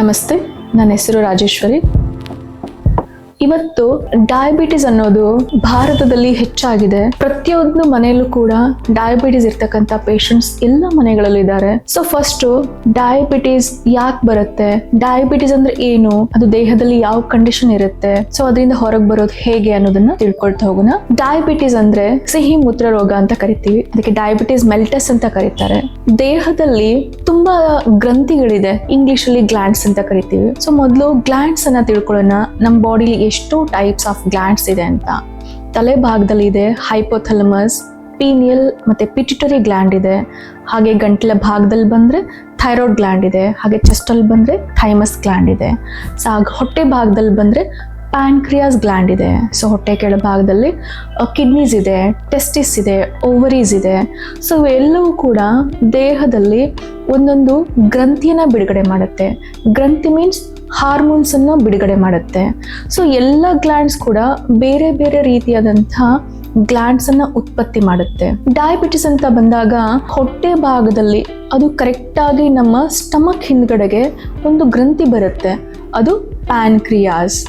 ನಮಸ್ತೆ ನನ್ನ ಹೆಸರು ರಾಜೇಶ್ವರಿ. ಇವತ್ತು ಡಯಾಬಿಟಿಸ್ ಅನ್ನೋದು ಭಾರತದಲ್ಲಿ ಹೆಚ್ಚಾಗಿದೆ. ಪ್ರತಿಯೊಂದು ಮನೆಯಲ್ಲೂ ಕೂಡ ಡಯಾಬಿಟಿಸ್ ಇರ್ತಕ್ಕಂಥ ಪೇಷಂಟ್ಸ್ ಎಲ್ಲ ಮನೆಗಳಲ್ಲೂ ಇದ್ದಾರೆ. ಸೊ ಫಸ್ಟ್ ಡಯಾಬಿಟಿಸ್ ಯಾಕೆ ಬರುತ್ತೆ? ಡಯಾಬಿಟಿಸ್ ಅಂದ್ರೆ ಏನು? ಅದು ದೇಹದಲ್ಲಿ ಯಾವ ಕಂಡೀಷನ್ ಇರುತ್ತೆ? ಸೊ ಅದರಿಂದ ಹೊರಗೆ ಬರೋದು ಹೇಗೆ ಅನ್ನೋದನ್ನ ತಿಳ್ಕೊಳ್ತಾ ಹೋಗೋಣ. ಡಯಾಬಿಟಿಸ್ ಅಂದ್ರೆ ಸಿಹಿ ಮೂತ್ರ ರೋಗ ಅಂತ ಕರಿತೀವಿ. ಅದಕ್ಕೆ ಡಯಾಬಿಟಿಸ್ ಮೆಲ್ಟಸ್ ಅಂತ ಕರೀತಾರೆ. ದೇಹದಲ್ಲಿ ತುಂಬಾ ಗ್ರಂಥಿಗಳಿದೆ. ಇಂಗ್ಲಿಷ್ ಅಲ್ಲಿ ಗ್ಲ್ಯಾಂಡ್ಸ್ ಅಂತ ಕರಿತೀವಿ. ಸೊ ಮೊದಲು ಗ್ಲ್ಯಾಂಡ್ಸ್ ಅನ್ನ ತಿಳ್ಕೊಳ್ಳೋಣ. ನಮ್ಮ ಬಾಡಿಲಿ ಎಷ್ಟು ಟೈಪ್ಸ್ ಆಫ್ ಗ್ಲ್ಯಾಂಡ್ಸ್ ಇದೆ ಅಂತ. ತಲೆ ಭಾಗದಲ್ಲಿ ಇದೆ ಹೈಪೋಥಲಮಸ್ ಪೀನಿಯಲ್ ಮತ್ತೆ ಪಿಟಿಟರಿ ಗ್ಲ್ಯಾಂಡ್ ಇದೆ. ಹಾಗೆ ಗಂಟಲ ಭಾಗದಲ್ಲಿ ಬಂದ್ರೆ ಥೈರಾಯ್ಡ್ ಗ್ಲ್ಯಾಂಡ್ ಇದೆ. ಹಾಗೆ ಚೆಸ್ಟಲ್ಲಿ ಬಂದ್ರೆ ಥೈಮಸ್ ಗ್ಲ್ಯಾಂಡ್ ಇದೆ. ಸೊ ಹಾಗೆ ಹೊಟ್ಟೆ ಭಾಗದಲ್ಲಿ ಬಂದ್ರೆ ಪ್ಯಾನ್ಕ್ರಿಯಾಸ್ ಗ್ಲ್ಯಾಂಡ್ ಇದೆ. ಸೊ ಹೊಟ್ಟೆ ಕೆಳಭಾಗದಲ್ಲಿ ಕಿಡ್ನೀಸ್ ಇದೆ ಟೆಸ್ಟಿಸ್ ಇದೆ ಓವರೀಸ್ ಇದೆ. ಸೊ ಎಲ್ಲವೂ ಕೂಡ ದೇಹದಲ್ಲಿ ಒಂದೊಂದು ಗ್ರಂಥಿಯನ್ನ ಬಿಡುಗಡೆ ಮಾಡುತ್ತೆ. ಗ್ರಂಥಿ ಮೀನ್ಸ್ ಹಾರ್ಮೋನ್ಸ್ ಅನ್ನ ಬಿಡುಗಡೆ ಮಾಡುತ್ತೆ. ಸೊ ಎಲ್ಲ ಗ್ಲ್ಯಾಂಡ್ಸ್ ಕೂಡ ಬೇರೆ ಬೇರೆ ರೀತಿಯಾದಂಥ ಗ್ಲ್ಯಾಂಡ್ಸನ್ನು ಉತ್ಪತ್ತಿ ಮಾಡುತ್ತೆ. ಡಯಾಬಿಟಿಸ್ ಅಂತ ಬಂದಾಗ ಹೊಟ್ಟೆ ಭಾಗದಲ್ಲಿ ಅದು ಕರೆಕ್ಟಾಗಿ ನಮ್ಮ ಸ್ಟಮಕ್ ಹಿಂದ್ಗಡೆಗೆ ಒಂದು ಗ್ರಂಥಿ ಬರುತ್ತೆ. ಅದು ಪ್ಯಾನ್ಕ್ರಿಯಾಸ್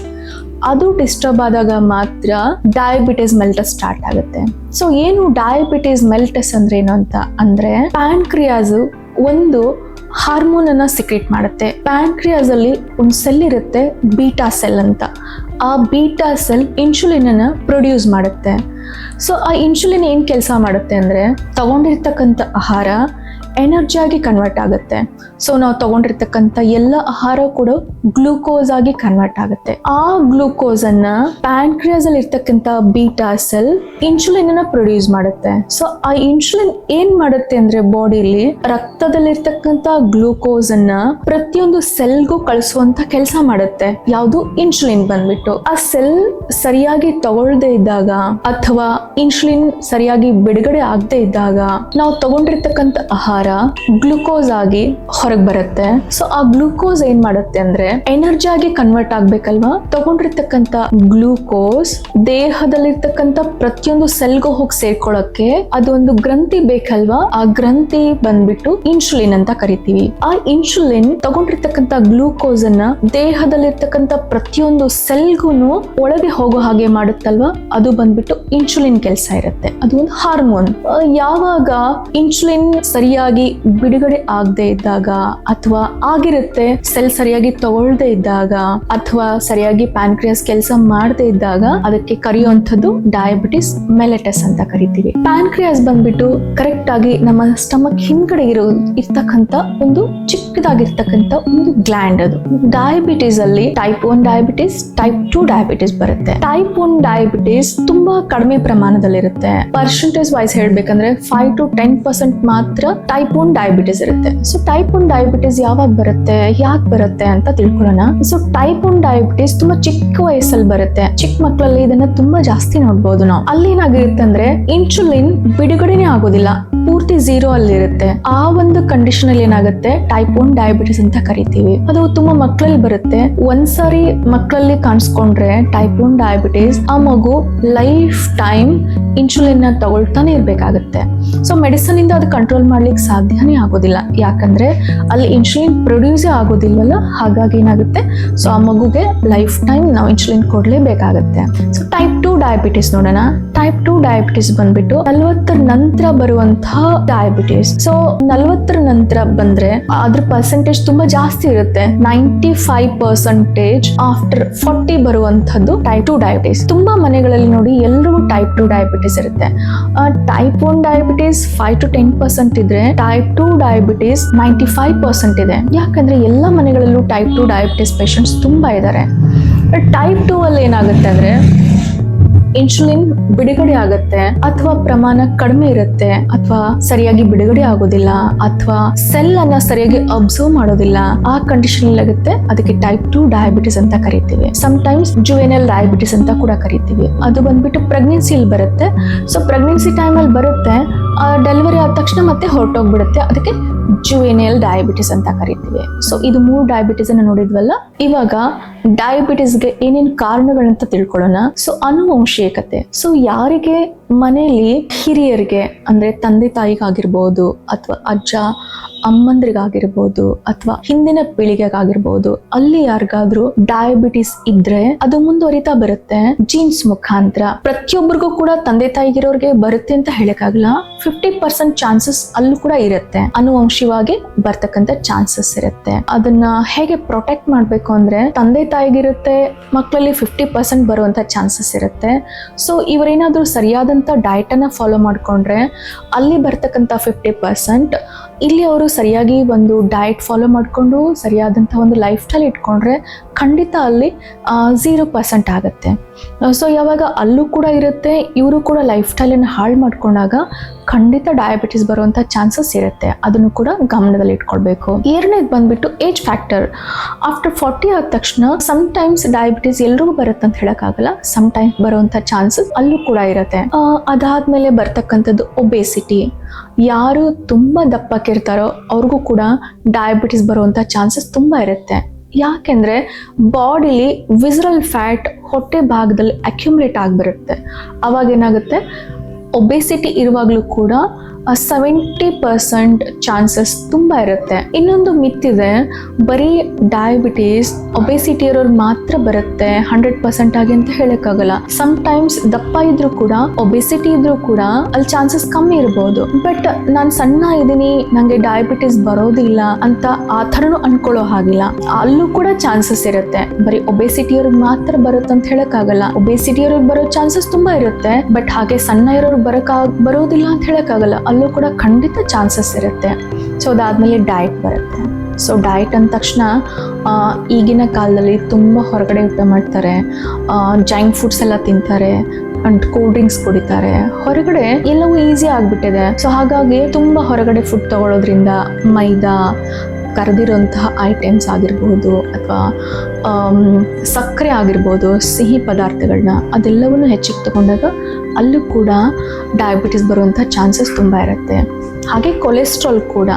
ಅದು ಡಿಸ್ಟರ್ಬ್ ಆದಾಗ ಮಾತ್ರ ಡಯಾಬಿಟಿಸ್ ಮೆಲ್ಟಸ್ ಸ್ಟಾರ್ಟ್ ಆಗುತ್ತೆ. ಸೊ ಏನು ಡಯಾಬಿಟಿಸ್ ಮೆಲ್ಟಸ್ ಅಂದ್ರೆ ಏನು ಅಂತ ಅಂದ್ರೆ ಪ್ಯಾನ್ಕ್ರಿಯಾಸ್ ಒಂದು ಹಾರ್ಮೋನ್ ಅನ್ನ ಸಿಕ್ರೇಟ್ ಮಾಡುತ್ತೆ. ಪ್ಯಾಂಕ್ರಿಯಾಸ್ ಅಲ್ಲಿ ಒಂದು ಸೆಲ್ ಇರುತ್ತೆ ಬೀಟಾ ಸೆಲ್ ಅಂತ. ಆ ಬೀಟಾ ಸೆಲ್ ಇನ್ಸುಲಿನ್ ಅನ್ನ ಪ್ರೊಡ್ಯೂಸ್ ಮಾಡುತ್ತೆ. ಸೊ ಆ ಇನ್ಸುಲಿನ್ ಏನ್ ಕೆಲಸ ಮಾಡುತ್ತೆ ಅಂದ್ರೆ ತಗೊಂಡಿರ್ತಕ್ಕಂಥ ಆಹಾರ ಎನರ್ಜಿ ಆಗಿ ಕನ್ವರ್ಟ್ ಆಗುತ್ತೆ. ಸೊ ನಾವು ತಗೊಂಡಿರ್ತಕ್ಕಂಥ ಎಲ್ಲ ಆಹಾರ ಕೂಡ ಗ್ಲೂಕೋಸ್ ಆಗಿ ಕನ್ವರ್ಟ್ ಆಗುತ್ತೆ. ಆ ಗ್ಲೂಕೋಸ್ ಅನ್ನ ಪ್ಯಾನ್ಕ್ರಿಯಾಸ್ ಅಲ್ಲಿ ಇರ್ತಕ್ಕಂಥ ಬೀಟಾ ಸೆಲ್ ಇನ್ಸುಲಿನ್ ಅನ್ನ ಪ್ರೊಡ್ಯೂಸ್ ಮಾಡುತ್ತೆ. ಸೊ ಆ ಇನ್ಸುಲಿನ್ ಏನ್ ಮಾಡುತ್ತೆ ಅಂದ್ರೆ ಬಾಡಿಲಿ ರಕ್ತದಲ್ಲಿರ್ತಕ್ಕಂಥ ಗ್ಲೂಕೋಸ್ ಅನ್ನ ಪ್ರತಿಯೊಂದು ಸೆಲ್ಗೂ ಕಳಿಸುವಂತ ಕೆಲಸ ಮಾಡುತ್ತೆ. ಯಾವುದು? ಇನ್ಸುಲಿನ್ ಬಂದ್ಬಿಟ್ಟು. ಆ ಸೆಲ್ ಸರಿಯಾಗಿ ತಗೊಳ್ದೇ ಇದ್ದಾಗ ಅಥವಾ ಇನ್ಸುಲಿನ್ ಸರಿಯಾಗಿ ಬಿಡುಗಡೆ ಆಗದೆ ಇದ್ದಾಗ ನಾವು ತಗೊಂಡಿರ್ತಕ್ಕಂಥ ಆಹಾರ ಗ್ಲುಕೋಸ್ ಆಗಿ ಹೊರಗೆ ಬರುತ್ತೆ. ಸೊ ಆ ಗ್ಲೂಕೋಸ್ ಏನ್ ಮಾಡುತ್ತೆ ಅಂದ್ರೆ ಎನರ್ಜಿ ಆಗಿ ಕನ್ವರ್ಟ್ ಆಗ್ಬೇಕಲ್ವಾ? ತಗೊಂಡಿರ್ತಕ್ಕಂತ ಗ್ಲೂಕೋಸ್ ದೇಹದಲ್ಲಿರ್ತಕ್ಕಂತ ಪ್ರತಿಯೊಂದು ಸೆಲ್ಗೂ ಹೋಗಿ ಸೇರ್ಕೊಳ್ಳಕ್ಕೆ ಅದೊಂದು ಗ್ರಂಥಿ ಬೇಕಲ್ವಾ? ಆ ಗ್ರಂಥಿ ಬಂದ್ಬಿಟ್ಟು ಇನ್ಸುಲಿನ್ ಅಂತ ಕರಿತೀವಿ. ಆ ಇನ್ಸುಲಿನ್ ತಗೊಂಡಿರ್ತಕ್ಕಂತ ಗ್ಲೂಕೋಸ್ ಅನ್ನ ದೇಹದಲ್ಲಿರ್ತಕ್ಕಂತ ಪ್ರತಿಯೊಂದು ಸೆಲ್ಗೂ ಒಳಗೆ ಹೋಗೋ ಹಾಗೆ ಮಾಡುತ್ತಲ್ವಾ? ಅದು ಬಂದ್ಬಿಟ್ಟು ಇನ್ಸುಲಿನ್ ಕೆಲಸ ಇರುತ್ತೆ. ಅದು ಒಂದು ಹಾರ್ಮೋನ್. ಯಾವಾಗ ಇನ್ಸುಲಿನ್ ಸರಿಯಾಗಿ ಬಿಡುಗಡೆ ಆಗದೆ ಇದ್ದಾಗ ಅಥವಾ ಆಗಿರುತ್ತೆ ಸೆಲ್ ಸರಿಯಾಗಿ ತಗೊಳ್ದೆ ಇದ್ದಾಗ ಅಥವಾ ಸರಿಯಾಗಿ ಪ್ಯಾನ್ಕ್ರಿಯಾಸ್ ಕೆಲಸ ಮಾಡದೆ ಇದ್ದಾಗ ಅದಕ್ಕೆ ಕರೆಯುವಂಥದ್ದು ಡಯಾಬಿಟಿಸ್ ಮೆಲೆಟಸ್ ಅಂತ ಕರಿತೀವಿ. ಪ್ಯಾನ್ಕ್ರಿಯಾಸ್ ಬಂದ್ಬಿಟ್ಟು ಕರೆಕ್ಟ್ ಆಗಿ ನಮ್ಮ ಸ್ಟಮಕ್ ಹಿಂದ್ಗಡೆ ಇರೋ, ಇರ್ತಕ್ಕಂಥ ಒಂದು ಚಿಕ್ಕದಾಗಿರ್ತಕ್ಕಂಥ ಒಂದು ಗ್ಲ್ಯಾಂಡ್ ಅದು. ಡಯಾಬಿಟಿಸ್ ಅಲ್ಲಿ type one diabetes type two diabetes ಬರುತ್ತೆ. ಟೈಪ್ ಒನ್ ಡಯಾಬಿಟಿಸ್ ತುಂಬಾ ಕಡಿಮೆ ಪ್ರಮಾಣದಲ್ಲಿರುತ್ತೆ. ಪರ್ಸೆಂಟೇಜ್ ವೈಸ್ ಹೇಳ್ಬೇಕಂದ್ರೆ ಫೈವ್ ಟು ಟೆನ್ ಪರ್ಸೆಂಟ್ ಮಾತ್ರ ಟೈಪ್ ಒನ್ ಡಯಾಬಿಟಿಸ್ ಇರುತ್ತೆ. ಸೊ ಟೈಪ್ ಒನ್ ಡಯಾಬಿಟಿಸ್ ಯಾವಾಗ ಬರುತ್ತೆ? ಯಾಕೆ ಬರುತ್ತೆ ಅಂತ ತಿಳ್ಕೊಳ್ಳೋಣ. ಸೊ ಟೈಪ್ ಒನ್ ಡಯಾಬಿಟಿಸ್ ತುಂಬಾ ಚಿಕ್ಕ ವಯಸ್ಸಲ್ಲಿ ಬರುತ್ತೆ. ಚಿಕ್ಕ ಮಕ್ಕಳಲ್ಲಿ ಇದನ್ನ ತುಂಬಾ ಜಾಸ್ತಿ ನೋಡ್ಬೋದು ನಾವು. ಅಲ್ಲಿ ಏನಾಗಿರುತ್ತೆ ಅಂದ್ರೆ ಇನ್ಸುಲಿನ್ ಬಿಡುಗಡೆನೆ ಆಗೋದಿಲ್ಲ. ಪೂರ್ತಿ ಝೀರೋ ಅಲ್ಲಿ ಇರುತ್ತೆ. ಆ ಒಂದು ಕಂಡೀಷನ್ ಅಲ್ಲಿ ಏನಾಗುತ್ತೆ? ಟೈಪ್ ಒನ್ ಡಯಾಬಿಟಿಸ್ ಅಂತ ಕರಿತೀವಿ. ಅದು ತುಂಬಾ ಮಕ್ಕಳಲ್ಲಿ ಬರುತ್ತೆ. ಒಂದ್ಸಾರಿ ಮಕ್ಕಳಲ್ಲಿ ಕಾಣಿಸ್ಕೊಂಡ್ರೆ ಟೈಪ್ ಒನ್ ಡಯಾಬಿಟಿಸ್ ಆ ಮಗು ಲೈಫ್ ಟೈಮ್ ಇನ್ಸುಲಿನ್ನ ತಗೊಳ್ತಾನೆ ಇರ್ಬೇಕಾಗತ್ತೆ. ಸೊ ಮೆಡಿಸನ್ ಇಂದ ಅದು ಕಂಟ್ರೋಲ್ ಮಾಡ್ಲಿಕ್ಕೆ ಸಾಧ್ಯನೇ ಆಗೋದಿಲ್ಲ. ಯಾಕಂದ್ರೆ ಅಲ್ಲಿ ಇನ್ಸುಲಿನ್ ಪ್ರೊಡ್ಯೂಸೇ ಆಗೋದಿಲ್ಲಲ್ಲ ಹಾಗಾಗಿ ಏನಾಗುತ್ತೆ? ಸೊ ಆ ಮಗುಗೆ ಲೈಫ್ ಟೈಮ್ ನಾವು ಇನ್ಸುಲಿನ್ ಕೊಡ್ಲೇಬೇಕಾಗತ್ತೆ. ಸೊ ಟೈಪ್ ಟು ಡಯಾಬಿಟಿಸ್ ನೋಡೋಣ. ಟೈಪ್ ಟು ಡಯಾಬಿಟಿಸ್ ಬಂದ್ಬಿಟ್ಟು ನಲ್ವತ್ತರ ನಂತರ ಬರುವಂತಹ ಡಯಾಬಿಟಿಸ್ ಸೊ ನಲ್ವತ್ತರ ನಂತರ ಬಂದ್ರೆ ಅದ್ರ ಪರ್ಸೆಂಟೇಜ್ ತುಂಬಾ ಜಾಸ್ತಿ ಇರುತ್ತೆ. Ninety five percentage after forty ಬರುವಂತದ್ದು ಟೈಪ್ ಟು ಡಯಾಬಿಟಿಸ್ ತುಂಬಾ ಮನೆಗಳಲ್ಲಿ ನೋಡಿ ಎಲ್ಲರೂ ಟೈಪ್ ಟು ಡಯಾಬಿಟಿಸ್ ಇರುತ್ತೆ. Type one diabetes five to ten percent ಇದ್ರೆ type two diabetes ninety five percent ಇದೆ. ಯಾಕಂದ್ರೆ ಎಲ್ಲ ಮನೆಗಳಲ್ಲೂ ಟೈಪ್ ಟು ಡಯಾಬಿಟೀಸ್ ಪೇಷಂಟ್ಸ್ ತುಂಬಾ ಇದ್ದಾರೆ ಟೈಪ್ ಟೂ ಅಲ್ಲಿ ಏನಾಗುತ್ತೆ ಅಂದ್ರೆ ಇನ್ಸುಲಿನ್ ಬಿಡುಗಡೆ ಆಗುತ್ತೆ ಅಥವಾ ಪ್ರಮಾಣ ಕಡಿಮೆ ಇರುತ್ತೆ ಅಥವಾ ಸರಿಯಾಗಿ ಬಿಡುಗಡೆ ಆಗೋದಿಲ್ಲ ಅಥವಾ ಸೆಲ್ ಅನ್ನ ಸರಿಯಾಗಿ ಅಬ್ಸರ್ವ್ ಮಾಡೋದಿಲ್ಲ, ಆ ಕಂಡೀಷನ್ ಆಗುತ್ತೆ. ಅದಕ್ಕೆ ಟೈಪ್ ಟು ಡಯಾಬಿಟಿಸ್ ಅಂತ ಕರಿತೀವಿ. ಟೈಮ್ಸ್ ಜುವೆನಲ್ ಡಯಾಬಿಟಿಸ್ ಅಂತ ಕೂಡ ಕರಿತೀವಿ. ಅದು ಬಂದ್ಬಿಟ್ಟು ಪ್ರೆಗ್ನೆನ್ಸಿಯಲ್ಲಿ ಬರುತ್ತೆ. ಸೊ ಪ್ರೆಗ್ನೆನ್ಸಿ ಟೈಮಲ್ಲಿ ಬರುತ್ತೆ ಡೆಲಿವರಿ ಆದ ತಕ್ಷಣ ಮತ್ತೆ ಹೊರಟೋಗ್ಬಿಡುತ್ತೆ. ಅದಕ್ಕೆ ಜುವೆನಿಯಲ್ ಡಯಾಬಿಟಿಸ್ ಅಂತ ಕರಿತೀವಿ. ಸೊ ಇದು ಮೂರು ಡಯಾಬಿಟಿಸ್ ಅನ್ನ ನೋಡಿದ್ವಲ್ಲ? ಇವಾಗ ಡಯಾಬಿಟಿಸ್ಗೆ ಏನೇನು ಕಾರಣಗಳಂತ ತಿಳ್ಕೊಳ್ಳೋಣ. ಸೊ ಅನುವಂಶೀಯಕತೆ. ಸೊ ಯಾರಿಗೆ ಮನೆಯಲ್ಲಿ ಹಿರಿಯರಿಗೆ, ಅಂದ್ರೆ ತಂದೆ ತಾಯಿಗಾಗಿರ್ಬೋದು ಅಥವಾ ಅಜ್ಜ, ಅಮ್ಮಂದ್ರಿಗಾಗಿರ್ಬೋದು ಅಥವಾ ಹಿಂದಿನ ಪೀಳಿಗೆಗಾಗಿರ್ಬೋದು, ಅಲ್ಲಿ ಯಾರಿಗಾದ್ರೂ ಡಯಾಬಿಟಿಸ್ ಇದ್ರೆ ಅದು ಮುಂದುವರಿತಾ ಬರುತ್ತೆ. ಜೀನ್ಸ್ ಮುಖಾಂತರ ಪ್ರತಿಯೊಬ್ಬರಿಗೂ ಕೂಡ ತಂದೆ ತಾಯಿಗಿರೋರ್ಗೆ ಬರುತ್ತೆ ಅಂತ ಹೇಳಕ್ಕಾಗಲ್ಲ. ಫಿಫ್ಟಿ ಪರ್ಸೆಂಟ್ ಚಾನ್ಸಸ್ ಅಲ್ಲೂ ಕೂಡ ಇರುತ್ತೆ. ಅನುವಂಶಿವಾಗಿ ಬರ್ತಕ್ಕಂಥ ಚಾನ್ಸಸ್ ಇರುತ್ತೆ. ಅದನ್ನ ಹೇಗೆ ಪ್ರೊಟೆಕ್ಟ್ ಮಾಡ್ಬೇಕು ಅಂದ್ರೆ ತಂದೆ ತಾಯಿಗಿರುತ್ತೆ, ಮಕ್ಕಳಲ್ಲಿ ಫಿಫ್ಟಿ ಪರ್ಸೆಂಟ್ ಬರುವಂತ ಚಾನ್ಸಸ್ ಇರುತ್ತೆ. ಸೊ ಇವರೇನಾದ್ರೂ ಸರಿಯಾದಂತ ಡಯಟ್ ಅನ್ನ ಫಾಲೋ ಮಾಡ್ಕೊಂಡ್ರೆ ಅಲ್ಲಿ ಬರ್ತಕ್ಕಂಥ ಫಿಫ್ಟಿ ಪರ್ಸೆಂಟ್ ಇಲ್ಲಿ ಅವರು ಸರಿಯಾಗಿ ಒಂದು ಡಯಟ್ ಫಾಲೋ ಮಾಡಿಕೊಂಡು ಸರಿಯಾದಂಥ ಒಂದು ಲೈಫ್ ಸ್ಟೈಲ್ ಇಟ್ಕೊಂಡ್ರೆ ಖಂಡಿತ ಅಲ್ಲಿ ಝೀರೋ ಪರ್ಸೆಂಟ್ ಆಗುತ್ತೆ. ಸೊ ಯಾವಾಗ ಅಲ್ಲೂ ಕೂಡ ಇರುತ್ತೆ, ಇವರು ಕೂಡ ಲೈಫ್ ಸ್ಟೈಲನ್ನು ಹಾಳು ಮಾಡ್ಕೊಂಡಾಗ ಖಂಡಿತ ಡಯಾಬಿಟಿಸ್ ಬರುವಂಥ ಚಾನ್ಸಸ್ ಇರುತ್ತೆ. ಅದನ್ನು ಕೂಡ ಗಮನದಲ್ಲಿ ಇಟ್ಕೊಳ್ಬೇಕು. ಎರಡನೇದು ಬಂದ್ಬಿಟ್ಟು ಏಜ್ ಫ್ಯಾಕ್ಟರ್ ಆಫ್ಟರ್ ಫಾರ್ಟಿ ಆದ ತಕ್ಷಣ ಸಮ್ ಟೈಮ್ಸ್ ಡಯಾಬಿಟಿಸ್ ಎಲ್ರಿಗೂ ಬರುತ್ತೆ ಅಂತ ಹೇಳೋಕ್ಕಾಗಲ್ಲ ಸಮ್ ಟೈಮ್ಸ್ ಬರುವಂಥ ಚಾನ್ಸಸ್ ಅಲ್ಲೂ ಕೂಡ ಇರುತ್ತೆ. ಅದಾದ ಅದಾದ್ಮೇಲೆ ಬರ್ತಕ್ಕಂಥದ್ದು ಒಬೇಸಿಟಿ ಯಾರು ತುಂಬ ದಪ್ಪಕ್ಕಿರ್ತಾರೋ ಅವ್ರಿಗೂ ಕೂಡ ಡಯಾಬಿಟಿಸ್ ಬರುವಂಥ ಚಾನ್ಸಸ್ ತುಂಬ ಇರುತ್ತೆ. ಯಾಕೆಂದರೆ ಬಾಡಿಲಿ ವಿಸ್ರಲ್ ಫ್ಯಾಟ್ ಹೊಟ್ಟೆ ಭಾಗದಲ್ಲಿ ಅಕ್ಯುಮುಲೇಟ್ ಆಗಿಬಿರುತ್ತೆ. ಅವಾಗ ಏನಾಗುತ್ತೆ? ಒಬೇಸಿಟಿ ಇರುವಾಗಲೂ ಕೂಡ ಸೆವೆಂಟಿ ಪರ್ಸೆಂಟ್ ಚಾನ್ಸಸ್ ತುಂಬ ಇರುತ್ತೆ. ಇನ್ನೊಂದು ಮಿತ್ತಿದೆ ಬರೀ ಡಯಾಬಿಟೀಸ್ ಒಬೆಸಿಟಿ ಇರೋರು ಮಾತ್ರ ಬರುತ್ತೆ ಹಂಡ್ರೆಡ್ ಪರ್ಸೆಂಟ್ ಆಗಿ ಅಂತ ಹೇಳಕ್ಕಾಗಲ್ಲ. ಸಮ್ ಟೈಮ್ಸ್ ದಪ್ಪ ಇದ್ರೂ ಕೂಡ ಒಬೆಸಿಟಿ ಇದ್ರೂ ಕೂಡ ಅಲ್ಲಿ ಚಾನ್ಸಸ್ ಕಮ್ಮಿ ಇರ್ಬೋದು. ಬಟ್ ನಾನು ಸಣ್ಣ ಇದ್ದೀನಿ ನನಗೆ ಡಯಾಬಿಟೀಸ್ ಬರೋದಿಲ್ಲ ಅಂತ ಆ ಥರನೂ ಅನ್ಕೊಳ್ಳೋ ಹಾಗಿಲ್ಲ. ಅಲ್ಲೂ ಕೂಡ ಚಾನ್ಸಸ್ ಇರುತ್ತೆ. ಬರೀ ಒಬೆಸಿಟಿ ಅವ್ರಿಗೆ ಮಾತ್ರ ಬರುತ್ತೆ ಅಂತ ಹೇಳಕ್ಕಾಗಲ್ಲ. ಒಬೆಸಿಟಿ ಅವ್ರಿಗೆ ಬರೋ ಚಾನ್ಸಸ್ ತುಂಬಾ ಇರುತ್ತೆ. ಬಟ್ ಹಾಗೆ ಸಣ್ಣ ಇರೋರು ಬರಕ್, ಬರೋದಿಲ್ಲ ಅಂತ ಹೇಳಕ್ಕಾಗಲ್ಲ. ಅಲ್ಲೂ ಕೂಡ ಖಂಡಿತ ಚಾನ್ಸಸ್ ಇರುತ್ತೆ. ಸೊ ಅದಾದಮೇಲೆ ಡಯಟ್ ಬರುತ್ತೆ. ಸೊ ಡಯಟ್ ಅಂದ ತಕ್ಷಣ ಈಗಿನ ಕಾಲದಲ್ಲಿ ತುಂಬ ಹೊರಗಡೆ ಊಟ ಮಾಡ್ತಾರೆ. ಜಂಕ್ ಫುಡ್ಸ್ ಎಲ್ಲ ತಿಂತಾರೆ ಅಂಡ್ ಕೂಲ್ ಡ್ರಿಂಕ್ಸ್ ಕುಡಿತಾರೆ. ಹೊರಗಡೆ ಎಲ್ಲವೂ ಈಸಿ ಆಗಿಬಿಟ್ಟಿದೆ. ಸೊ ಹಾಗಾಗಿ ತುಂಬ ಹೊರಗಡೆ ಫುಡ್ ತಗೊಳ್ಳೋದ್ರಿಂದ ಮೈದಾ ಕರೆದಿರುವಂತಹ ಐಟಮ್ಸ್ ಆಗಿರ್ಬೋದು ಅಥವಾ ಸಕ್ಕರೆ ಆಗಿರ್ಬೋದು, ಸಿಹಿ ಪದಾರ್ಥಗಳನ್ನ ಅದೆಲ್ಲವನ್ನು ಹೆಚ್ಚಿಗೆ ತಗೊಂಡಾಗ ಅಲ್ಲೂ ಕೂಡ ಡಯಾಬಿಟಿಸ್ ಬರುವಂಥ ಚಾನ್ಸಸ್ ತುಂಬ ಇರುತ್ತೆ. ಹಾಗೆ ಕೊಲೆಸ್ಟ್ರಾಲ್ ಕೂಡ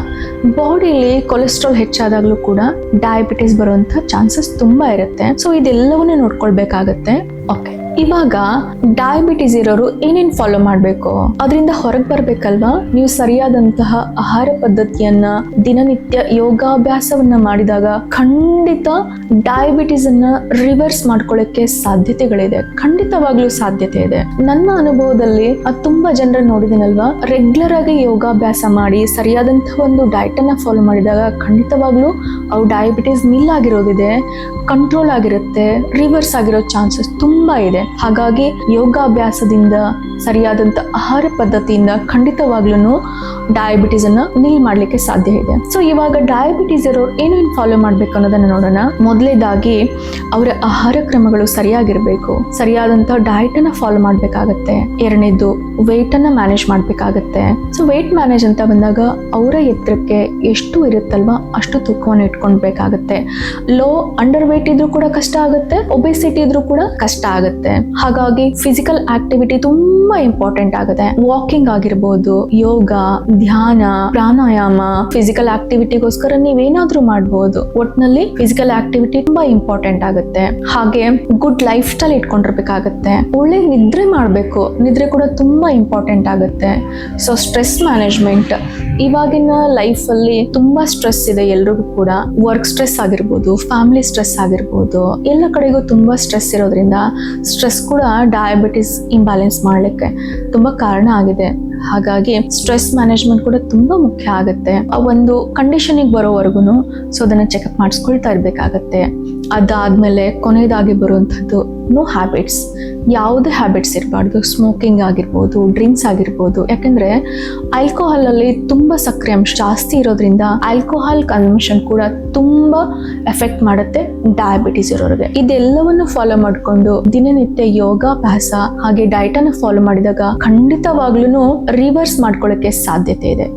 ಬಾಡಿಲಿ ಕೊಲೆಸ್ಟ್ರಾಲ್ ಹೆಚ್ಚಾದಾಗಲೂ ಕೂಡ ಡಯಾಬಿಟಿಸ್ ಬರುವಂಥ ಚಾನ್ಸಸ್ ತುಂಬ ಇರುತ್ತೆ. ಸೊ ಇದೆಲ್ಲವನ್ನೂ ನೋಡ್ಕೊಳ್ಬೇಕಾಗತ್ತೆ. ಓಕೆ ಇವಾಗ ಡಯಾಬಿಟಿಸ್ ಇರೋರು ಏನೇನ್ ಫಾಲೋ ಮಾಡಬೇಕು? ಅದರಿಂದ ಹೊರಗೆ ಬರ್ಬೇಕಲ್ವಾ? ನೀವು ಸರಿಯಾದಂತಹ ಆಹಾರ ಪದ್ಧತಿಯನ್ನ, ದಿನನಿತ್ಯ ಯೋಗಾಭ್ಯಾಸವನ್ನ ಮಾಡಿದಾಗ ಖಂಡಿತ ಡಯಾಬಿಟಿಸ್ ಅನ್ನ ರಿವರ್ಸ್ ಮಾಡ್ಕೊಳ್ಳಕ್ಕೆ ಸಾಧ್ಯತೆಗಳಿದೆ. ಖಂಡಿತವಾಗ್ಲೂ ಸಾಧ್ಯತೆ ಇದೆ. ನನ್ನ ಅನುಭವದಲ್ಲಿ ಅದು ತುಂಬಾ ಜನರ ನೋಡಿದಿನಲ್ವಾ? ರೆಗ್ಯುಲರ್ ಆಗಿ ಯೋಗಾಭ್ಯಾಸ ಮಾಡಿ ಸರಿಯಾದಂತಹ ಒಂದು ಡಯಟ್ ಅನ್ನ ಫಾಲೋ ಮಾಡಿದಾಗ ಖಂಡಿತವಾಗ್ಲೂ ಅವು ಡಯಾಬಿಟಿಸ್ ನಿಲ್ ಆಗಿರೋದಿದೆ ಕಂಟ್ರೋಲ್ ಆಗಿರುತ್ತೆ ರಿವರ್ಸ್ ಆಗಿರೋ ಚಾನ್ಸಸ್ ತುಂಬಾ ಇದೆ. ಹಾಗಾಗಿ ಯೋಗಾಭ್ಯಾಸದಿಂದ ಸರಿಯಾದಂತ ಆಹಾರ ಪದ್ಧತಿಯಿಂದ ಖಂಡಿತವಾಗ್ಲೂ ಡಯಾಬಿಟಿಸ್ ಅನ್ನ ನಿಲ್ ಮಾಡ್ಲಿಕ್ಕೆ ಸಾಧ್ಯ ಇದೆ. ಸೊ ಇವಾಗ ಡಯಾಬಿಟಿಸ್ ಇರೋರು ಏನೇನು ಫಾಲೋ ಮಾಡ್ಬೇಕು ಅನ್ನೋದನ್ನ ನೋಡೋಣ. ಮೊದಲೇದಾಗಿ ಅವರ ಆಹಾರ ಕ್ರಮಗಳು ಸರಿಯಾಗಿರ್ಬೇಕು. ಸರಿಯಾದಂತ ಡಯಟ್ ಅನ್ನ ಫಾಲೋ ಮಾಡ್ಬೇಕಾಗತ್ತೆ. ಎರಡನೇದು ವೆಯ್ಟ್ ಅನ್ನ ಮ್ಯಾನೇಜ್ ಮಾಡ್ಬೇಕಾಗತ್ತೆ. ಸೊ ವೆಯ್ಟ್ ಮ್ಯಾನೇಜ್ ಅಂತ ಬಂದಾಗ ಅವರ ಎತ್ತರಕ್ಕೆ ಎಷ್ಟು ಇರುತ್ತಲ್ವಾ ಅಷ್ಟು ತೂಕವನ್ನು ಇಟ್ಕೊಳ್ಬೇಕಾಗತ್ತೆ. ಲೋ ಅಂಡರ್ ವೆಯ್ಟ್ ಇದ್ರೂ ಕೂಡ ಕಷ್ಟ ಆಗುತ್ತೆ ಒಬೆಸಿಟಿ ಇದ್ರೂ ಕೂಡ ಕಷ್ಟ ಆಗುತ್ತೆ. ಹಾಗಾಗಿ ಫಿಸಿಕಲ್ ಆಕ್ಟಿವಿಟಿ ತುಂಬಾ ಇಂಪಾರ್ಟೆಂಟ್ ಆಗುತ್ತೆ. ವಾಕಿಂಗ್ ಆಗಿರ್ಬೋದು, ಯೋಗ, ಧ್ಯಾನ, ಪ್ರಾಣಾಯಾಮ ಫಿಸಿಕಲ್ ಆಕ್ಟಿವಿಟಿಗೋಸ್ಕರ ನೀವೇನಾದ್ರೂ ಮಾಡಬಹುದು ಒಟ್ನಲ್ಲಿ ಫಿಸಿಕಲ್ ಆಕ್ಟಿವಿಟಿ ತುಂಬಾ ಇಂಪಾರ್ಟೆಂಟ್ ಆಗುತ್ತೆ. ಹಾಗೆ ಗುಡ್ ಲೈಫ್ ಸ್ಟೈಲ್ ಇಟ್ಕೊಂಡಿರ್ಬೇಕಾಗತ್ತೆ. ಒಳ್ಳೆ ನಿದ್ರೆ ಮಾಡಬೇಕು. ನಿದ್ರೆ ಕೂಡ ತುಂಬಾ ಇಂಪಾರ್ಟೆಂಟ್ ಆಗುತ್ತೆ. ಸೊ ಸ್ಟ್ರೆಸ್ ಮ್ಯಾನೇಜ್ಮೆಂಟ್ ಇವಾಗಿನ ಲೈಫಲ್ಲಿ ತುಂಬಾ ಸ್ಟ್ರೆಸ್ ಇದೆ, ಎಲ್ರಿಗೂ ಕೂಡ. ವರ್ಕ್ ಸ್ಟ್ರೆಸ್ ಆಗಿರ್ಬೋದು ಫ್ಯಾಮಿಲಿ ಸ್ಟ್ರೆಸ್ ಆಗಿರ್ಬೋದು, ಎಲ್ಲ ಕಡೆಗೂ ತುಂಬಾ ಸ್ಟ್ರೆಸ್ ಇರೋದ್ರಿಂದ ಸ್ಟ್ರೆಸ್ ಕೂಡ ಡಯಾಬಿಟಿಸ್ ಇಂಬ್ಯಾಲೆನ್ಸ್ ಮಾಡಲಿಕ್ಕೆ ತುಂಬಾ ಕಾರಣ ಆಗಿದೆ. ಹಾಗಾಗಿ ಸ್ಟ್ರೆಸ್ ಮ್ಯಾನೇಜ್ಮೆಂಟ್ ಕೂಡ ತುಂಬಾ ಮುಖ್ಯ ಆಗುತ್ತೆ. ಆ ಒಂದು ಕಂಡೀಷನಿಗೆ ಬರೋವರೆಗೂ ಸೊ ಅದನ್ನ ಚೆಕಪ್ ಮಾಡಿಸ್ಕೊಳ್ತಾ ಇರ್ಬೇಕಾಗತ್ತೆ. ಅದಾದ್ಮೇಲೆ ಕೊನೆಯದಾಗಿ ಬರುವಂಥದ್ದು ನೋ ಹ್ಯಾಬಿಟ್ಸ್ ಯಾವುದೇ ಹ್ಯಾಬಿಟ್ಸ್ ಇರಬಾರ್ದು. ಸ್ಮೋಕಿಂಗ್ ಆಗಿರ್ಬೋದು ಡ್ರಿಂಕ್ಸ್ ಆಗಿರ್ಬೋದು. ಯಾಕೆಂದರೆ ಆಲ್ಕೋಹಾಲಲ್ಲಿ ತುಂಬ ಸಕ್ಕರೆ ಅಂಶ ಜಾಸ್ತಿ ಇರೋದ್ರಿಂದ ಆಲ್ಕೋಹಾಲ್ ಕನ್ಸಂಪ್ಷನ್ ಕೂಡ ತುಂಬ ಎಫೆಕ್ಟ್ ಮಾಡುತ್ತೆ ಡಯಾಬಿಟೀಸ್ ಇರೋರಿಗೆ. ಇದೆಲ್ಲವನ್ನು ಫಾಲೋ ಮಾಡಿಕೊಂಡು ದಿನನಿತ್ಯ ಯೋಗಾಭ್ಯಾಸ ಹಾಗೆ ಡಯಟನ್ನು ಫಾಲೋ ಮಾಡಿದಾಗ ಖಂಡಿತವಾಗ್ಲೂ ರಿವರ್ಸ್ ಮಾಡ್ಕೊಳ್ಳೋಕ್ಕೆ ಸಾಧ್ಯತೆ ಇದೆ.